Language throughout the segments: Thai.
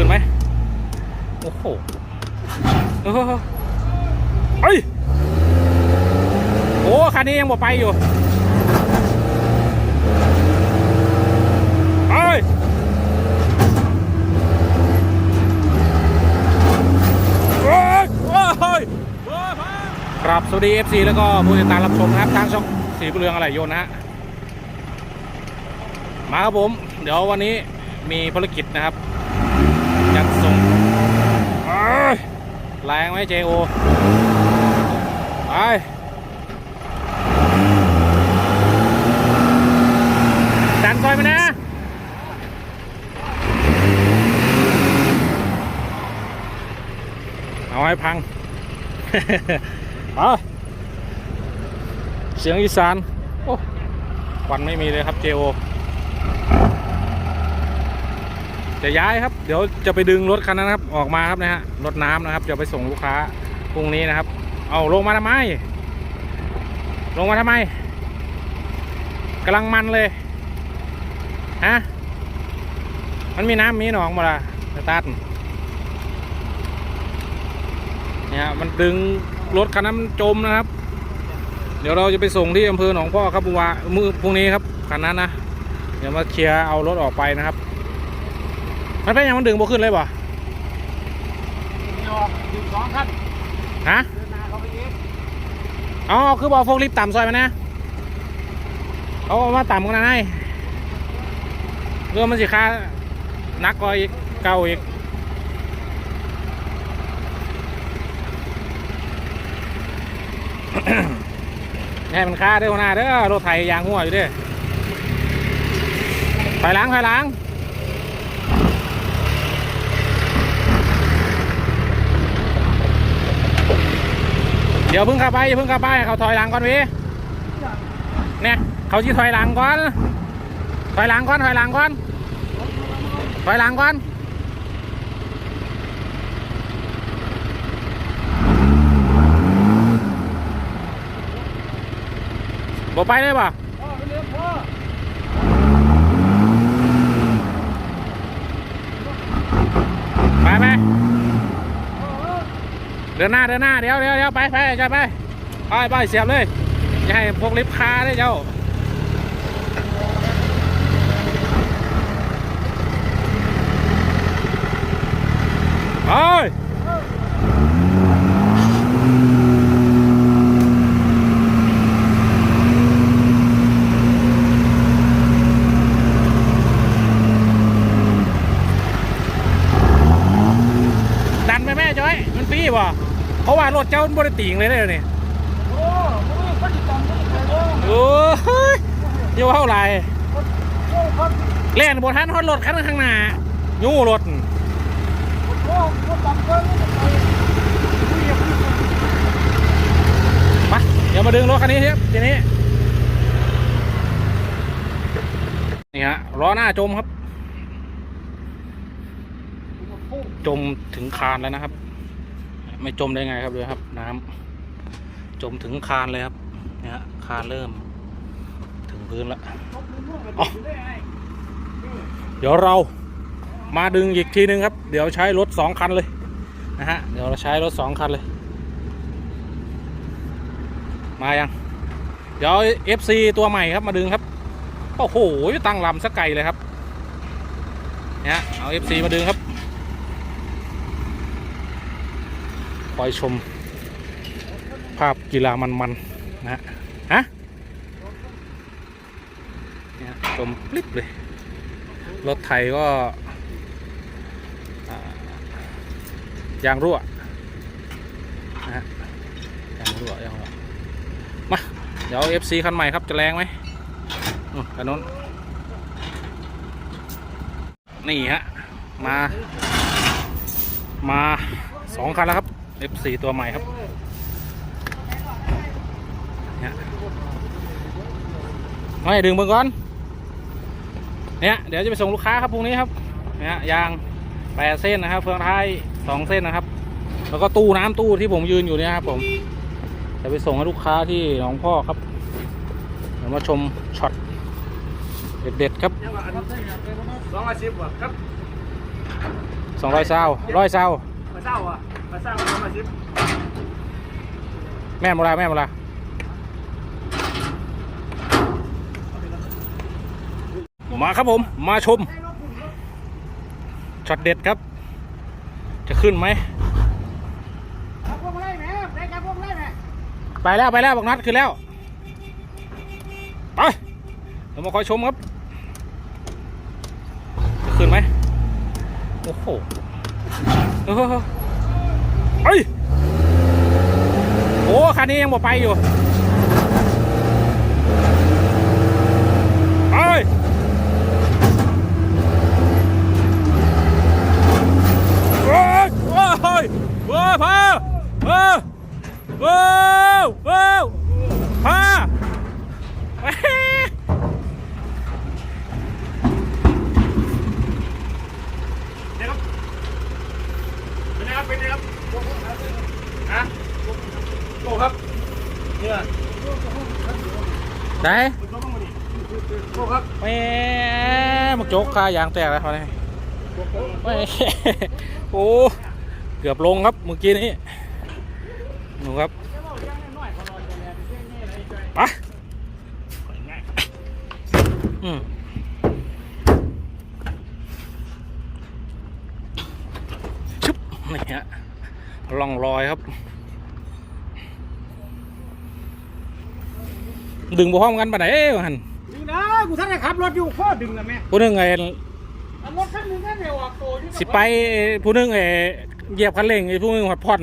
ืนไหมโอ้โหเออเอ้ยโอ้คันนี้ยังบ่ไปอยู่ไปครับสวัสดีเอฟซีแล้วก็ผู้ติดตามรับชมนะครับทางช่องสีเรืองอะไรโยนนะฮะมาครับผม เดี๋ยววันนี้มีภารกิจนะครับ จัดส่งแรงไหมเจโอไปดันซอยมานะเอาให้พังเอาเสียงอีสาน โอ้ควันไม่มีเลยครับเจโอ จะย้ายครับ เดี๋ยวจะไปดึงรถคันนั้นครับ ออกมาครับนะฮะ รถน้ำนะครับ จะไปส่งลูกค้าพรุ่งนี้นะครับ เอาลงมาทำไม ลงมาทำไมกำลังมันเลย ฮะ มันมีน้ำมีหนองหมาละสตาร์ทเนี่ยมันดึงรถคันนั้นจมนะครับ เดี๋ยวเราจะไปส่งที่อำเภอหนองพ่อครับบุวมือพรุ่งนี้ครับคันนั้นนะ เดี๋ยวมาเคลียร์เอารถออกไปนะครับ มันเป็นยังมันดึงบ่ขึ้นเลยป่ะอยู่สองคันฮะเดินหน้าเขาไปอีกอ๋อคือบอกโฟกลิฟต์ต่ำซอยมานะเขาเอามาต่ำกันนะให้เรื่องมันสิค่านักกว่าอีกเก่าอีกแน่มันค่าเด้อหัวหน้าเด้อรถไถยางหัวอยู่เด้อถอยหล้างถอยหล้าง เดี๋ยวเพิ่งขับไปอย่าเพิ่งขับไปเขาถอยหลังก่อนพี่เนี่ยเขาชี้ถอยหลังก่อน ถอยหลังก่อนถอยหลังก่อนถอยหลังก่อนบอกไปเลยป่ะ พ่อไปเรียกพ่อ ไปไป เดินหน้าเดินหน้าเดี๋ยวเดี๋ยวเดี๋ยวไปไปจะไปไปไปเสียบเลยอย่าให้พวกลิฟต์คาได้เจ้า โอ้ยดันไปแม่จ้อย มันฟรีบ่เพราะว่าร ถเจ้ามันบริติงเลยเด้อนี่โอ้มึงคนที่จำมึงไปโอ้โอ้ยเดี๋ยวเท่าไหร่โอ้คนเล่นบนทันฮอดรถคันข้างหน้ายู่รถโอ้คนจำเพิ่งไปคุยกับพี่มาเดี๋ยวมาดึงรถคันนี้ครับทีนี้นี่ฮะล้อหน้าจมครับ จมถึงคานแล้วนะครับ ไม่จมได้ไงครับเลยครับน้ำจมถึงคานเลยครับเนี่ยฮะคานเริ่ม ถึงพื้นแล้วเดี๋ยวเรามาดึงอีกทีนึงครับ เดี๋ยวใช้รถสองคันเลยนะฮะเดี๋ยวเราใช้รถสองคันเลย มายัง เดี๋ยว FC ตัวใหม่ครับมาดึงครับโอ้โหตั้งลำสักไกลเลยครับเนี่ยเอา FC มาดึงครับ อยชม ภาพกีฬามันๆนะฮะฮะเนี่ยชมปลิบเลย รถไทยก็ยางรั่วนะฮะยางรั่วยางรั่วมา เดี๋ยว FC คันใหม่ครับจะแรงไหมถนคันนู้นนี่ฮะ มา มาสองคันแล้วครับ F4 ตัวใหม่ครับเนี่ยไม่ดึงมือก่อน เนี่ย เดี๋ยวจะไปส่งลูกค้าครับพรุ่งนี้ครับ เนี่ยยางแปดเส้นนะครับเฟืองท้ายสองเส้นนะครับ แล้วก็ตู้น้ำตู้ที่ผมยืนอยู่เนี่ยครับผม จะไปส่งให้ลูกค้าที่หนองพ่อครับ เดี๋ยวมาชมช็อตเด็ดๆครับสองร้อยสิบว่ะครับสองร้อยเศร้าร้อยเศร้าเศร้าอะ มาสร้างมามาซิปแม่โมลาแม่โมลามาครับผม มาชมช็อตเด็ดครับ จะขึ้นไหมไปแล้วไปแล้วบอกนัดขึ้นแล้ว ไปเรามาคอยชมครับ จะขึ้นไหมโอ้โห เอ้ยโอ้คันนี้ยังบ่ไปอยู่เอ้ยโอ้ยโอ้ยพอเออ ว้าวว้าวพาเฮ้ย เป็นไงครับเป็นไงครับ ฮะโอ้ครับเนี่ย ไหนพวกครับแม่มักจกคายางแตกแล้วเขาเนี่ยโอ้เกือบลงครับเมื่อกี้นี้หนูครับไปอืมชุบนี่ฮะลองรอยครับ ดึงบ่พร้อมกันปะไหนวะหันนี่นะกูท่านได้ขับรถอยู่โคตรดึงนะแม่ผู้หนึงไอ้อันรถคันหนึงนั่นเร็วอะโตที่สิไปผู้หนึงไอ้เหยียบคันเร่งไอ้ผู้หนึงหัดผ่อน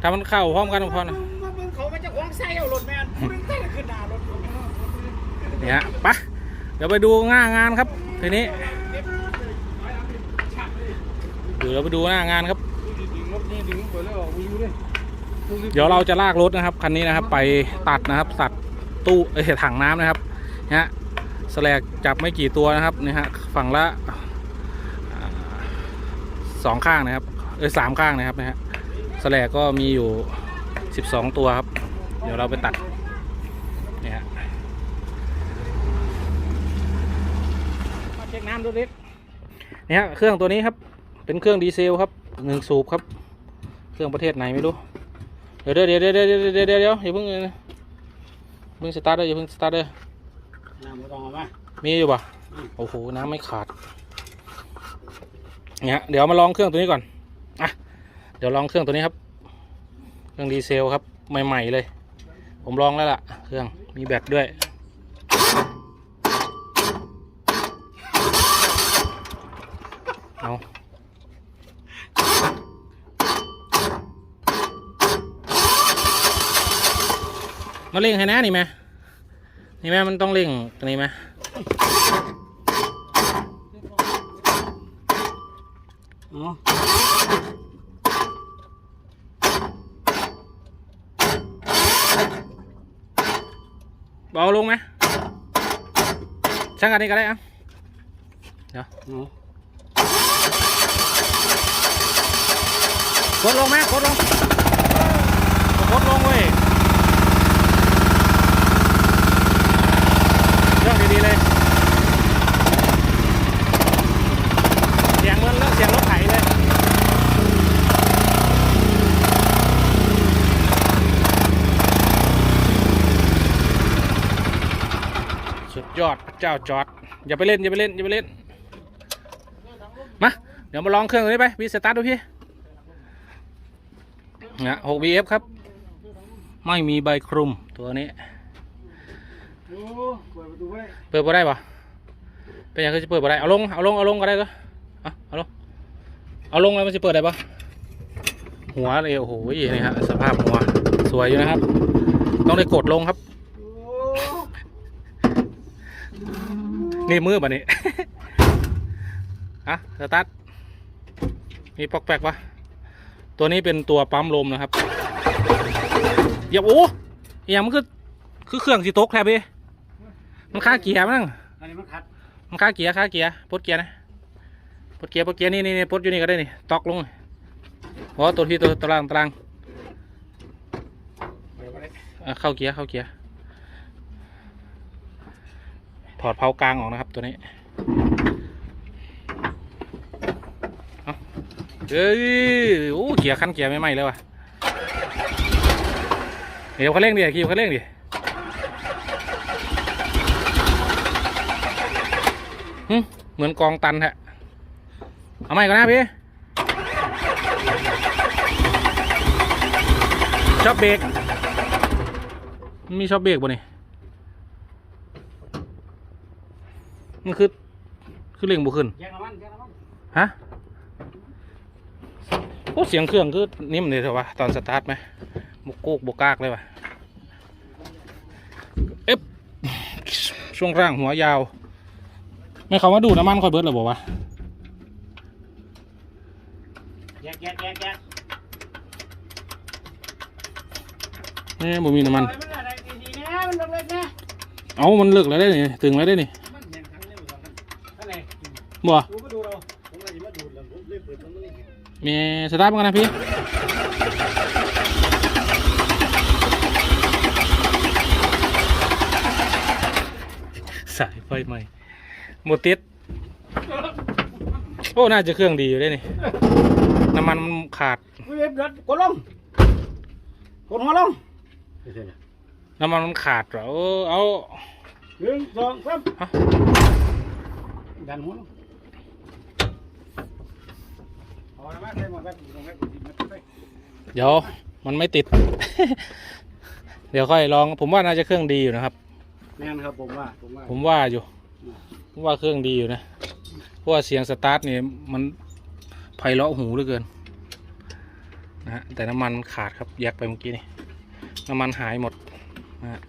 ถ้ามันเข้าพร้อมกันผ่อนมึงมึงเขามาจะขวางไส้เอารถแม่มึงได้ขึ้นหน้ารถเนี่ยไปะเดี๋ยวไปดูหน้างานครับทีนี้เดี๋ยวเราไปดูหน้างานครับรถนี่ดึงไปแล้ววิวด้วยเดี๋ยวเราจะลากรถนะครับคันนี้นะครับ ไปตัดนะครับตัด ตู้เอ้ถังน้ำนะครับเนะฮะสแลกจับไม่กี่ตัวนะครับนี่ฮะฝั่งละสองข้างนะครับเออสามข้างนะครับนะฮะสแลกก็มีอยู่สิบสองตัวครับ เดี๋ยวเราไปตัดเนี่ฮะมาเช็คน้ำดูดินี่ฮะเครื่องตัวนี้ครับเป็นเครื่องดีเซลครับหนึ่งสูบครับ เครื่องประเทศไหนไม่รู้ เดี๋ยวเดี๋ยวเดี๋ยวเดี๋ยวเดี๋ยวเดี๋ยวเดี๋ย่าเพิ่งเลยนะ พิ่งสตาร์ทเลยอย่าเพิ่งสตาร์ทเลยน้ำมันต้องเอามามีอยู่ป่ะโอ้โหน้ำไม่ขาดเนี่ยเดี๋ยวมาลองเครื่องตัวนี้ก่อนอะเดี๋ยวลองเครื่องตัวนี้ครับ เครื่องดีเซลครับใหม่ ๆ เลย ผมลองแล้วล่ะ เครื่องมีแบตด้วย มาเร่งให้นะนี่ไหมนี่ไหมมันต้องเร่งตรงนี้ไหมอ๋อเบาลงไหมช่างกันนี้ก็ได้เอะเดี๋ยวอ๋อกดลงไหมกดลงกดลงเว้ยเรื่ องดีเลยเสียงเหมือนเรื่องเสียงรถไถเลยสุดยอดพระเจ้าจอด อย่าไปเล่นอย่าไปเล่นอย่าไปเล่นมาเดี๋ยวมาลองเครื่องตัวนี้ไปวีสตาร์ทดูพี่นะ6 BF ครับ ไม่มีใบคลุมตัวนี้ ดูไว้เปิดบ่ได้ปะเป็นยังไงจะเปิดบ่ได้เอาลงเอาลงเอาลงก็ได้ก็เอาเอาลงเอาลงแล้วมันจะเปิดได้ปะหัวเลยโอ้โหนี่ฮะสภาพหัวสวยอยู่นะครับ ต้องได้กดลงครับ นี่มือบ่นี้อะสตาร์ทมีปอกแปกปะตัวนี้เป็นตัวปั๊มลมนะครับอย่าโอ้ยอย่างมันคือคือเครื่องสีตกแทบพี่ มันค่าเกียร์มั้งอันนี้มันขัดมันค่าเกียร์ค่าเกียร์ปลดเกียร์นะปลดเกียร์ปลดเกียร์นี่นี่นี่ปลดอยู่นี่ก็ได้นี่ตอกลงเพราะว่าตัวที่ตัวตารางตารางเปิดไว้อะเข้าเกียร์เข้าเกียร์ถอดเพากลางออกนะครับตัวนี้เอาเอ้ยโอ้เกียร์คันเกียร์ไม่ไหม้เลยว่ะเดี๋ยวเขาเร่งดิขี่เขาเร่งดิ หึ เหมือนกองตันแฮะ เอาใหม่ก่อนนะพี่ ชอบเบรก มีชอบเบรกบ่นี่ มันคือ คือเร่งบ่ขึ้นแยกน้ำมันฮะ โอ้เสียงเครื่องคือนิ่มเลยเถอะวะตอนสตาร์ทไหมบกโกกบกกากเลยวะเอ๊บช่วงร่างหัวยาว ไม่เขามาดูดน้ำมันคอยเบิร์ดหรอบอกวะแยกแยกแยกแยกนี่บ่มีน้ำมัน มันอะไรดีๆนะมันเล็กๆนะเอามันเลิกแล้วได้นี่ตึงแล้วได้นี่มันแยงทั้งนี้หมดแล้วนั่นแหละบ่ดูมาดูเราผมเลยมาดูแล้วผมเลยเปิดตรงนี้มีสตาร์ทมั้งนะพี่สายไฟใหม่ หมดติด โอ้ น่าจะเครื่องดีอยู่ได้นี่ น้ำมันมันขาดเว็บรถกดลงกดหัวลงน้ำมันมันขาดเหรอเออเอาหนึ่งสองสามฮะดันหัวลงเอาละมาใส่หมดแบบลงแบบดีมาใส่เดี๋ยวมันไม่ติด เดี๋ยวค่อยลอง ผมว่าน่าจะเครื่องดีอยู่นะครับแม่นครับผมว่า ผมว่า ผมว่าอยู่ผม ว่าเครื่องดีอยู่นะ เพราะว่าเสียงสตาร์ทเนี่ยมันไพเราะหูเหลือเกินนะฮะแต่น้ำมันขาดครับแยกไปเมื่อกี้นี่น้ำมันหายหมดนะฮะ